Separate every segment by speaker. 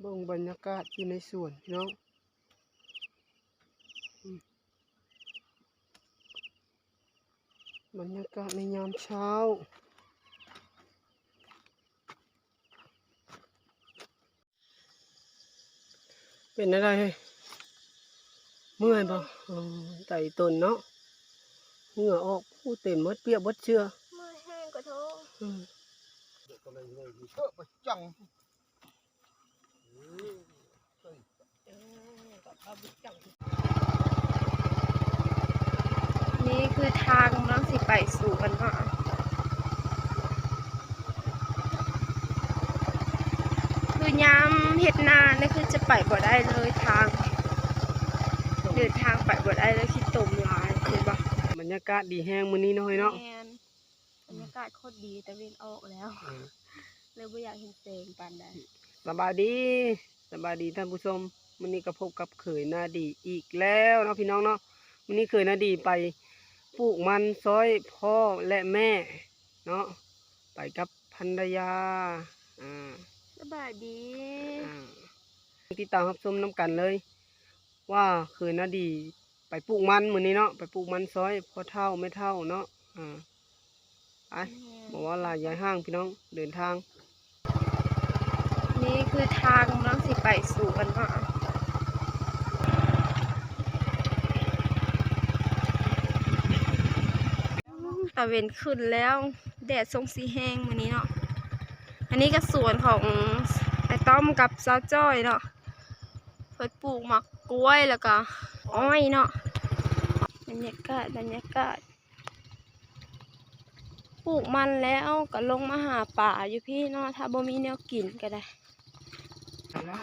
Speaker 1: เบิ่งบรรยากาศอยู่ในสวนพี่น้องอืมบรรยากาศในยามเช้า เป็นอะไรเฮ้ยเมื่อยบ่อ๋อไต่ตนเนาะเหงื่อออกผู้เต็มหมดเปียกหมดเชื่อ
Speaker 2: มือแห้งกว่าโทษ
Speaker 1: อืม
Speaker 3: จัง
Speaker 2: นี่คือทางกำลังสิไปสู่กันเนาะคือยามเฮ็ดนานี่คือจะไปบ่ได้เลยทาง เดินทางไปบ่ได้เลยคิดตมหลายคือบ่
Speaker 1: บรรยากาศดีแห้งมื้อนี้เนาะเฮ้ยเนาะ
Speaker 2: แมนบรรยากาศโคตรดีแต่เว้นออกแล้วเลยบ่อยากเห็นแสงปานใด
Speaker 1: สบายดีสบายดีท่านผู้ชมมื้อนี้ก็พบกับเขยนาดีอีกแล้วเนาะพี่น้องเนาะมื้อนี้เขยนาดีไปปลูกมันซอยพ่อและแม่เนาะไปกับภรรยาอ่า
Speaker 2: สบายดี
Speaker 1: อ่าติดตามรับชมน้ำกันเลย ว่าเขยนาดีไปปลูกมันมื้อนี้เนาะไปปลูกมันซอยพ่อเท่าไม่เท่าเนาะอ่าไปบอกว่าลายย้ายห้างพี่น้องเดินทาง
Speaker 2: นี่คือทางกำลังสิไปสู่กันเนาะตะเวนขึ้นแล้วแดดทรงสีแห้งวันนี้เนาะ อันนี้ก็สวนของไอ้ต้อมกับสาวจ้อยเนาะเพิ่นปลูกหมักกล้วยแล้วก็อ้อยเนาะ บรรยากาศบรรยากาศ ปลูกมันแล้วก็ลงมาหาป่าอยู่พี่เนาะ ถ้าบ่มีแนวกินก็ได้
Speaker 1: แล้ว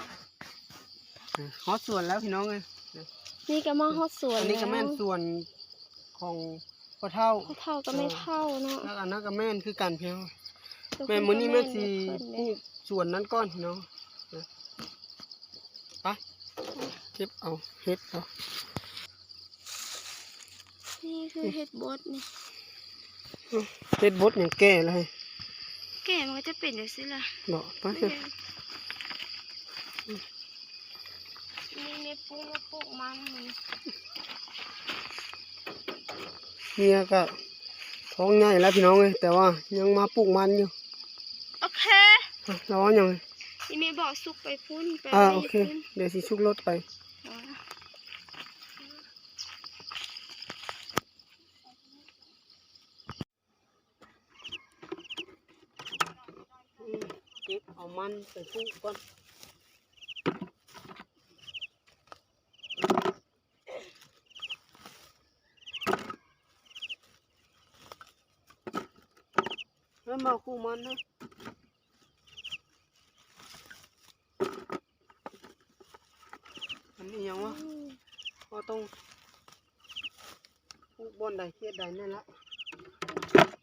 Speaker 1: ฮอตส่วนแล้วพี่น้องเลย
Speaker 2: นี่ก็มาฮอดสวน
Speaker 1: อันนี้ก็แม่น
Speaker 2: แล้ว
Speaker 1: ส่วนของพ่อเท่า
Speaker 2: พ่อเท่าก็ไม่เท่าเนาะ
Speaker 1: แล้วอันนั้นก็แม่นคือกันเพียง
Speaker 2: ทุกค
Speaker 1: แม่มื้อนี้แม่นสิ
Speaker 2: ก็
Speaker 1: ป
Speaker 2: แม่
Speaker 1: ลู
Speaker 2: น
Speaker 1: กส่วนนั้นก่อนพี่น้องนะไปเก็บเอาเฮ็ดเอา
Speaker 2: นี่คือเห็ดบดนี่
Speaker 1: เฮ็ดบดอย่างแก่เลย
Speaker 2: แก่มันก็จะเป็นอย่างนี้ล่ะ
Speaker 1: บอกไป
Speaker 2: นี่
Speaker 1: เถอะ
Speaker 2: นี่ ปลูกมาปลูกมันนี่
Speaker 1: เมียก็ท้องใหญ่แล้วพี่น้องเลยแต่ว่ายังมาปลูกมันอยู่
Speaker 2: โอเค
Speaker 1: ฮะร้อนยังไง
Speaker 2: นี่แม่บอกสุกไปพุ่นไป
Speaker 1: อ่า
Speaker 2: ไว้
Speaker 1: โอเค
Speaker 2: พุ่น
Speaker 1: เดี๋ยวสิชุกรถไป
Speaker 2: อ๋อ
Speaker 1: เก็บเอามันไปปลูกก่อน แล้วมาคู่มันนะอันนี้ยังวะ
Speaker 2: อืม
Speaker 1: ก็ต้องปลูกบอนใดเฮ็ดใดนั่นละ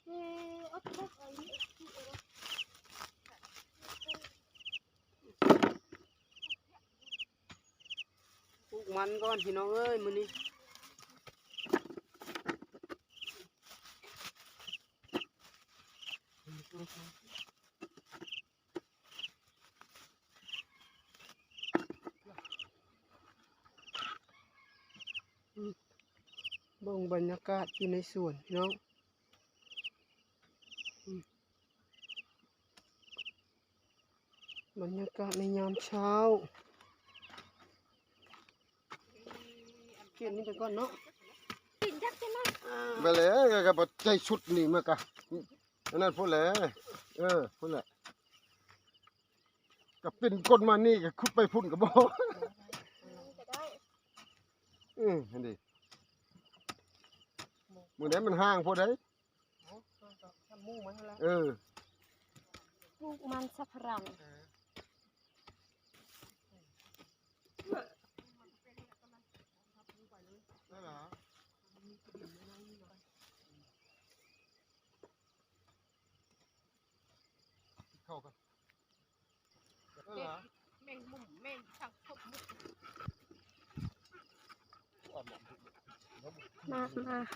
Speaker 2: เอ่อเอาทุก
Speaker 1: มันก่อนพี่น้องเอ้ยมือนี้อืมเบิ่งบรรยากาศอยู่ในสวนพี่น้องอืมบรรยากาศในยามเช้า เขียนนี่ไปก่อนเนาะ
Speaker 2: กินยักษ์ใช่ไหม
Speaker 3: ไปเลยก็บ่ใจชุดนี่มากะอันนั้นพูดแหละเออพูดแหละก็เป็นก้นมานี่ก็คุดไปพุ่นก็บ่
Speaker 2: ก็ได้
Speaker 3: อือเห็นดิมื้อใดมันห่างพอได้
Speaker 1: ทำมู่มาให้แล้ว
Speaker 3: เออ
Speaker 2: ปลูกมันสับปะรัง
Speaker 3: ได้เหรอเข้ากัน
Speaker 2: 妈妈，啊，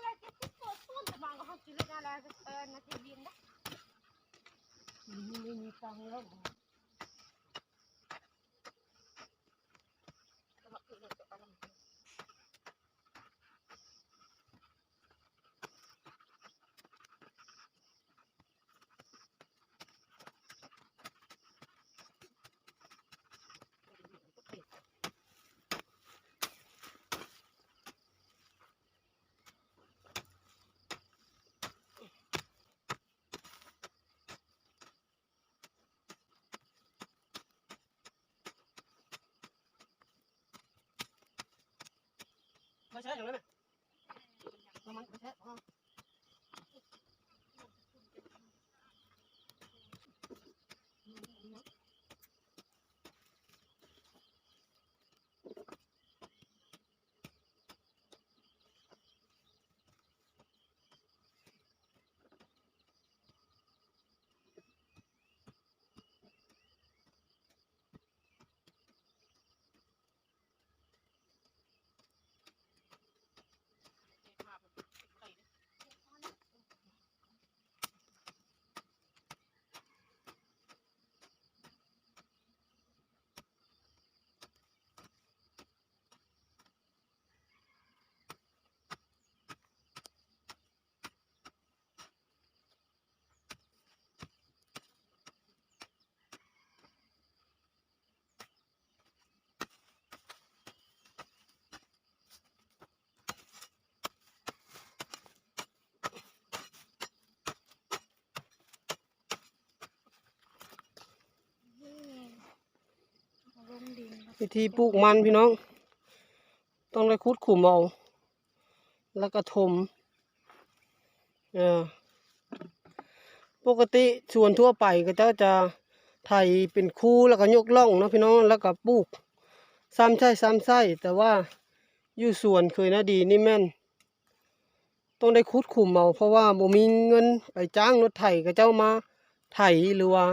Speaker 2: 那个是做短
Speaker 1: 的嘛，我好记录下来，那个那个编的。 ย่างนั้น นะปร วิธีปลูกมันพี่น้อง ต้องได้คุดขุมเอาแล้วก็ถมเออปกติส่วนทั่วไปก็จะจะไถเป็นคู่แล้วก็ยกล่องนะพี่น้องแล้วก็ปลูกซ้ำใช่ซ้ำไส้แต่ว่าอยู่สวนเคยนะดีนี่แม่น ต้องได้คุดขุมเอาเพราะว่าบ่มีเงินไปจ้างรถไถก็เจ้ามาไถหรือว่า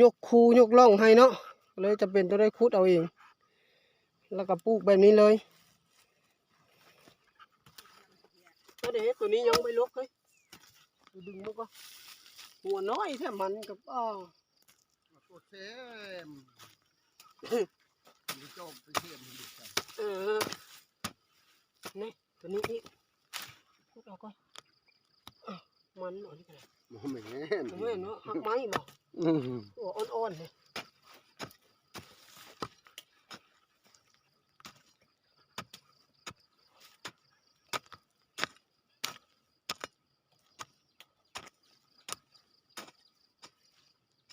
Speaker 1: ยกคูยกล่องให้เนาะ เลยจะเป็นต้องได้คุดเอาเอง แล้วก็ปลูกแบบนี้เลยแล้วเดี๋ยวตัวนี้ยังไม่ลุกเฮ้ยดูดึงมันก็หัวน้อยแท้มันกับอ้าว
Speaker 3: ตัวเซมมีโจมไปเทียมมันดิกัน
Speaker 1: เออนี่ตัวนี้อีกพวกเราก็อะมันหน่อยนี่กัน
Speaker 3: โมแม่น
Speaker 1: ผมเห็นว่าหักไม้บอก
Speaker 3: อืม
Speaker 1: ตัวอ่อนๆเลย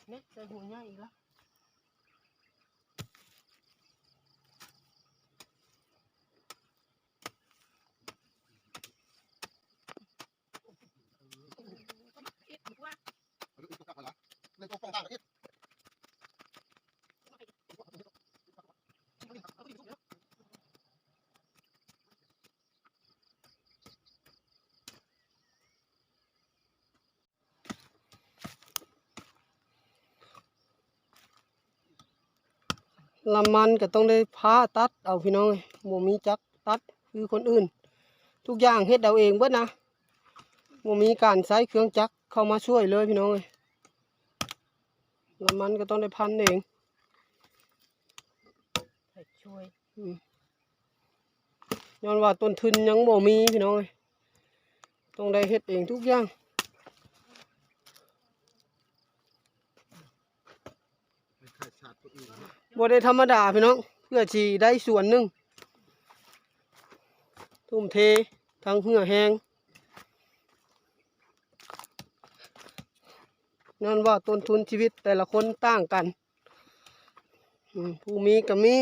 Speaker 1: เนี่ยใส่หัวใหญ่อีกแล้ว
Speaker 3: ในตัวฟองต่างกันอีก
Speaker 1: ลำมันก็ต้องได้ผ้าตัดเอาพี่น้องเอ้ยบ่มีจักตัดคือคนอื่น ทุกอย่างเฮ็ดเอาเองเบิดนะบ่มีการใช้เครื่องจักรเข้ามาช่วยเลยพี่น้องเอ้ยลำมันก็ต้องได้พันเองช่วยย้อนว่าต้นทุนยังบ่มีพี่น้องเอ้ยต้องได้เฮ็ดเองทุกอย่าง
Speaker 3: ไม่ค่อยชาติตัวอื่นนะ
Speaker 1: บ่ได้ธรรมดาพี่น้องเพื่อชีได้ส่วนหนึ่งทุ่มเททั้งเหือแหงนั่นว่าต้นทุนชีวิตแต่ละคนต่างกันผู้มีก็มี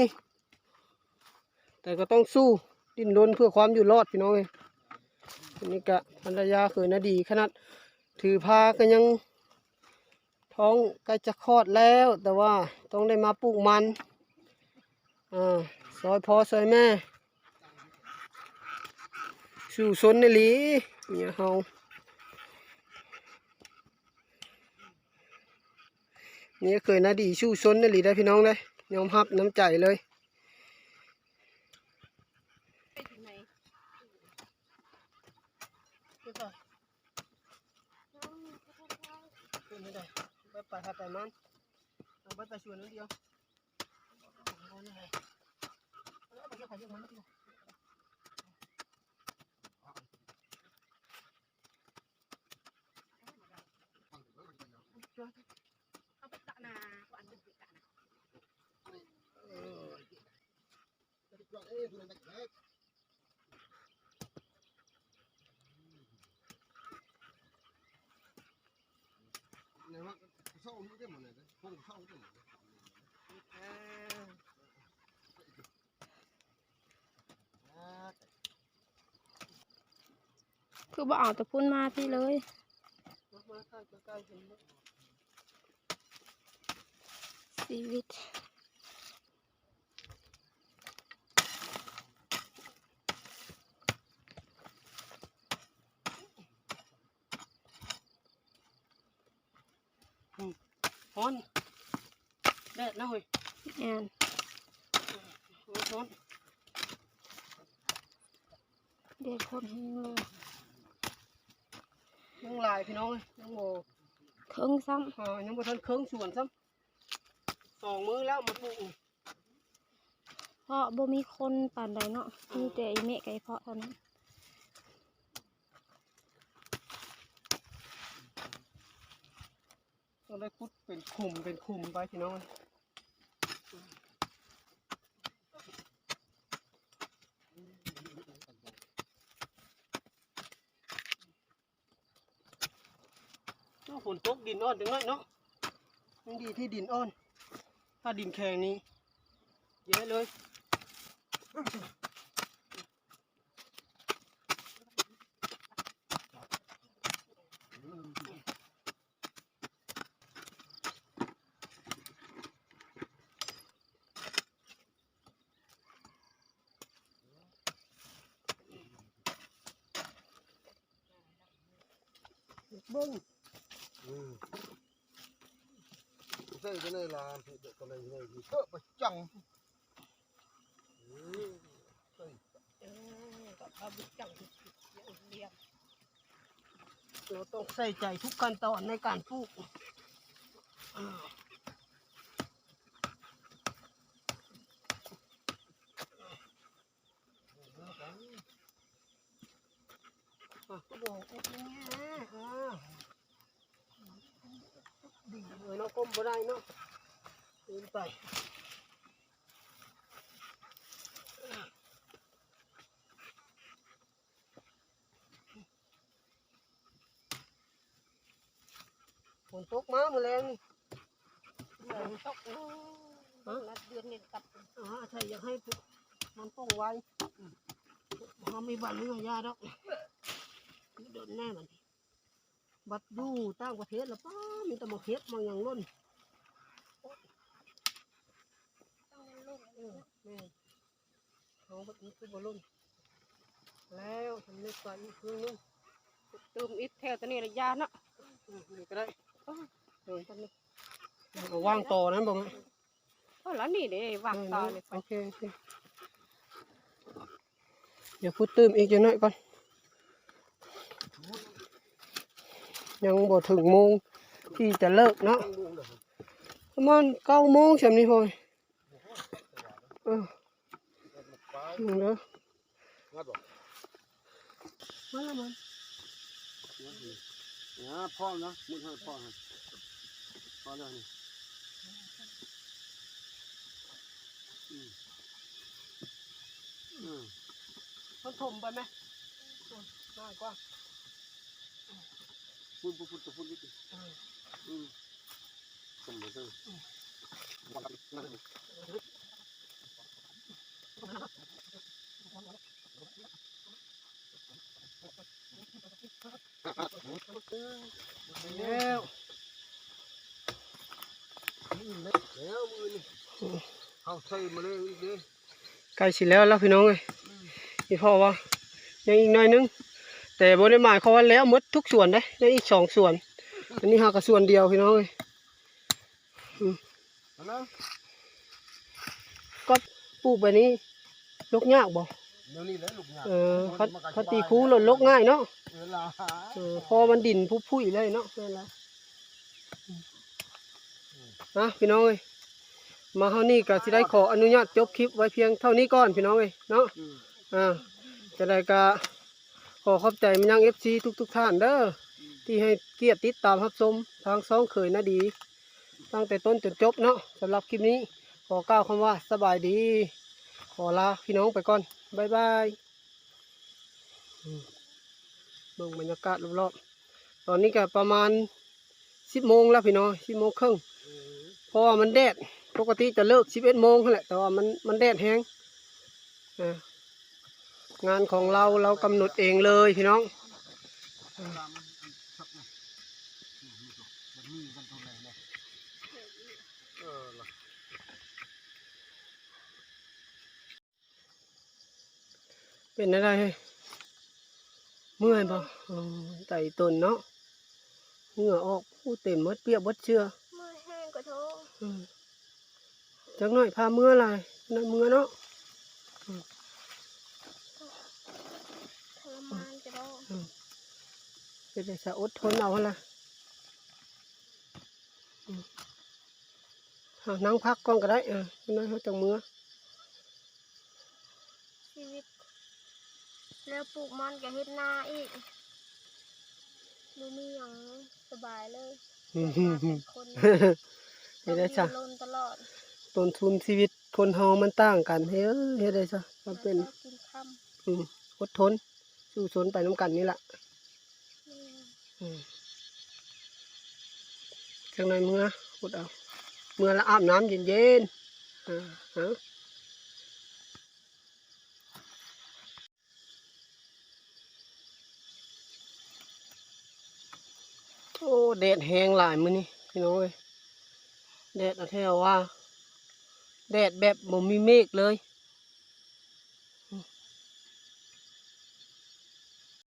Speaker 1: แต่ก็ต้องสู้ดิ้นรนเพื่อความอยู่รอดพี่น้องเอ้ยนนี้ก็ภรรยาเคยนะดีขนาดถือพาก็ยัง ท้องใกล้จะคลอดแล้ว แต่ว่าต้องได้มาปลูกมันอ่าซอยพ่อซอยแม่ สู่ซนในหลีเนี่ยเฮาเนี่ยเคยนะดีชู้ซนในหลีได้พี่น้องเลยยอมรับน้ำใจเลย
Speaker 2: ไปถึงไหน
Speaker 1: ขึ้นไม่ได้ไปไปหาแต่มันเอาไปแต่ชวนนิดเดียวเอาไงเอาไปเก็บไข่เยอะมันนิดเดียวเอาไปตะนาวันนึงตะนา
Speaker 3: เออเอ้ยตัวเล็กๆเนี่ยว่า เศร้าไม่ได้หมดเลยนะพวกเศร้าได้หมดเลย
Speaker 1: อ่า
Speaker 3: อ่า
Speaker 2: คือบ่เอาแต่พุ่นมาพี่เลย
Speaker 1: มามาใกล้ใกล้ๆเห็นไหม
Speaker 2: ชีวิต
Speaker 1: ฮ้อนแดด นะเฮ้ย
Speaker 2: แอน
Speaker 1: ฮ้อน
Speaker 2: เด็ดคนแห้งเลย
Speaker 1: ยังหลายพี่น้องเลยยังโม
Speaker 2: เครื่องซ้
Speaker 1: อ่ายังบ่ทันเครื่องสวนซ้ำสองมื้อแล้วมาปลูกำ
Speaker 2: เพราะบ่มีคนปานใดเนาะมีแต่อีเมะกับไอเพาะเท่านั้น
Speaker 1: ต้องได้คุดเป็นคุมเป็นคุมไปพี่น้องเนาะ ฝนตกดินอ่อนจังเลยเนาะมันดีที่ดินอ่อน ถ้าดินแข็งนี้เยอะเลย
Speaker 3: ใส่ cái này là thì được cái này này thì sợ phải chẳng ừ.
Speaker 1: เออกับพาบุจังเรียบเราต้องใส่ใจทุกขั้นตอนในการปลูกอะก็บอกไอ้ตรงเนี้ยอ่าดี เลยเนาะก้มบ่ได้เนาะเดินไปฝนตกมาเมื่อแรงนี่ฝนตกนัดเดือนนี่ตัดอ่าใช่อยากให้มันป้องไว้พอมีบัตรเรือยาดอกเดินแน่มัน บัตรอยู่ต่างประเทศแล้วป้ามีแต่มาเฮ็ดมาอย่างล้นเออแม่เขาบัตรนี้คือบอลล้นแล้วทำเล็กกว่าอีกครึ่งนึงเติมอีกแถวตัวนี้ระยะเนาะอืมนี่ก็ได้เออเอาว่างต่อนั้นบอกไหม
Speaker 2: เพราะแล้วนี่เด้วางต่อเลย
Speaker 1: โอเคโอเคเดี๋ยวพูดเติมอีกจะน้อยก่อน ยังบ่ถึงโมงที่จะเลิกเนาะประมาณเก้าโมงใช่ไหมพ่อยเออนี่เด้อ
Speaker 3: ngắt rồi
Speaker 1: มาแล้วมัน
Speaker 3: Nhá, pho nhá, muốn hơi pho hả? Pho ra này. Ừ. Ừ.
Speaker 1: มันถมไปไหมอืมง่า พูดพูด
Speaker 3: พูดพูดนิ
Speaker 1: ดนึงอื
Speaker 3: มสมบูรณ์วันละนั่นเอง
Speaker 1: แล้แล้
Speaker 3: วมือนี่เอา
Speaker 1: ใส่มาเลยดิไก่สิแล้วแล้วพี่น้องเลยพี่พ่อวะยังอีกหน่อยนึง แต่บริหมายเขามว่าแล้วหมดทุกส่วนได้ยังอีกสองส่วน อันนี้หากับส่วนเดียวพี่น้องเอ้ย
Speaker 3: Nó.
Speaker 1: ก็ปลูกแบบนี้ลกยากบ่
Speaker 3: Nó đi lấy lục nhà.
Speaker 1: เออคัดคัดตีคูหล่นลกง่ายเนาะ
Speaker 3: Thế là
Speaker 1: เออพอมันดินพุพุยเลยเนาะนั่นแหละนะพี่น้องเอ้ยมาเฮานี่ก็สิได้ขออนุญาตจบคลิปไว้เพียงเท่านี้ก่อนพี่น้องเอ้ยเนาะ
Speaker 3: อืม
Speaker 1: อ่าจะได้ก็ข อขอบใจมันยัง FC ทุกทุกๆท่านเด้อที่ให้เกียรติติดตามรับชมทางสองเขยนาดี ตั้งแต่ต้นจนจบเนาะสำหรับคลิปนี้ ขอกล่าวคำว่าสบายดี ขอลาพี่น้องไปก่อนบายบายเบิ่งบรรยากาศรอบๆตอนนี้ก็ประมาณสิบโมงแล้วพี่น้องสิบโมงครึ่งเพราะว่ามันแดดปกติจะเลิกสิบเอ็ดโมงนั่นแหละแต่ว่ามันมันแดดแห้งอ่า งานของเราเรากำหนดเองเลยพี่น้อง
Speaker 3: เออล่ะ
Speaker 1: เป็นอะไรเมื่อยบ่อ๋อไต่ตนเนาะเหงื่อออกผู้เต็มหมดเปียกหมดเชื่อ
Speaker 2: มือแห้งกว่าโท
Speaker 1: อืมจักหน่อยพาเมื่ออะไรนั่นเมื่อเนาะ
Speaker 2: ทรมานกระโด
Speaker 1: เป็นแต่จะอดทนเอาหั่นละอืมเอานั่งพักก่อนก็ได้อ่านั่งเขาจังเมื่อ
Speaker 2: ชีวิต แล้วปลูกมันกับเฮ็ดนาอีกดูมีอย่างสบายเลย
Speaker 1: อืม
Speaker 2: เกิดมาเป็นคน
Speaker 1: เฮ็ดได้จ้ะ
Speaker 2: ต้องดิ้นรนตลอด
Speaker 1: ต้นทุนชีวิตคนเฮามันต่างกันเฮ้ยเฮ็ดได้จ้ะมันเป็น
Speaker 2: แล้วก็กินค่
Speaker 1: อืมอดทน สู้สนไปน้ำกันนี่แหละำ
Speaker 2: อืม
Speaker 1: อืมจังไหนเมื่ออดเอา เมื่อละอาบน้ำเย็นๆอ่าฮะโอ้แดดแห้งหลายมื้อนี้พี่น้องเอ้ยแดดเอาแท้ว่าแดดแบบบ่มีเมฆเลย